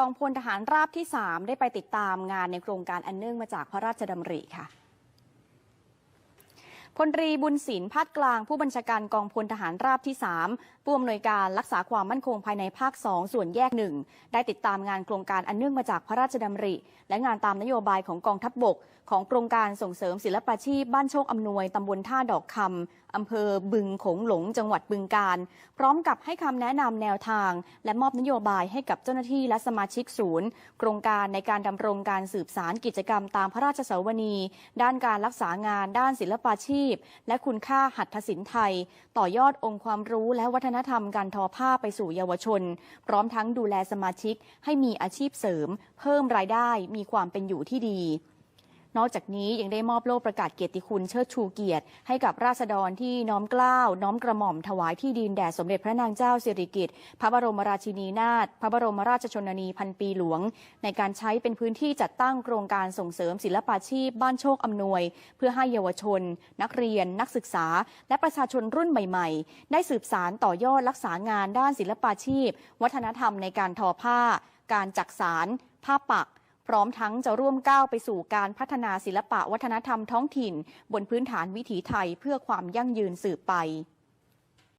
กองพลทหารราบที่ 3 ได้ไปติดตามงานในโครงการอันเนื่องมาจากพระราชดำริค่ะ พลรีบุญศิลป์พาดกลางผู้บัญชาการกองพลทหารราบที่ 3 ผู้อำนวยการรักษาความมั่นคงภายในภาค 2 ส่วนแยกหนึ่งได้ติดตามงานโครงการอันเนื่องมาจากพระราชดำริ และงานตามนโยบายของกองทัพบบก ของโครงการส่งเสริมศิลปาชีพ บ้านโชคอำนวยตำบลท่าดอกคำอำเภอบึงโขงหลง จังหวัดบึงการ พร้อมกับให้คำแนะนำแนวทาง และมอบนโยบายให้กับเจ้าหน้าที่และสมาชิกศูนย์ โครงการในการดำรงการสืบสารกิจกรรมตามพระราชสวนี ด้านการรักษางานด้านศิลปาชีพและคุณค่าหัตถศิลป์ไทย ต่อยอดองค์ความรู้และวัฒนธรรมการทอผ้าไปสู่เยาวชน พร้อมทั้งดูแลสมาชิกให้มีอาชีพเสริม เพิ่มรายได้มีความเป็นอยู่ที่ดี นอกจากนี้ยังได้มอบโล่ประกาศเกียรติคุณเชิดชูเกียรติ ให้กับราษฎรที่น้อมเกล้าวน้อมกระหม่อมถวายที่ดินแด่สมเด็จพระนางเจ้าสิริกิติ์พระบรมราชินีนาถพระบรมราชชนนีพันปีหลวง ในการใช้เป็นพื้นที่จัดตั้งโครงการส่งเสริมศิลปาชีพ บ้านโชคอำนวย เพื่อให้เยาวชน นักเรียน นักศึกษา และประชาชนรุ่นใหม่ ๆ ได้สืบสารต่อยอดรักษางานด้านศิลปาชีพ วัฒนธรรมในการทอผ้า การจักสารผ้าปัก พร้อมทั้งจะร่วมก้าวไปสู่การพัฒนาศิลปะวัฒนธรรมท้องถิ่น บนพื้นฐานวิถีไทยเพื่อความยั่งยืนสืบไป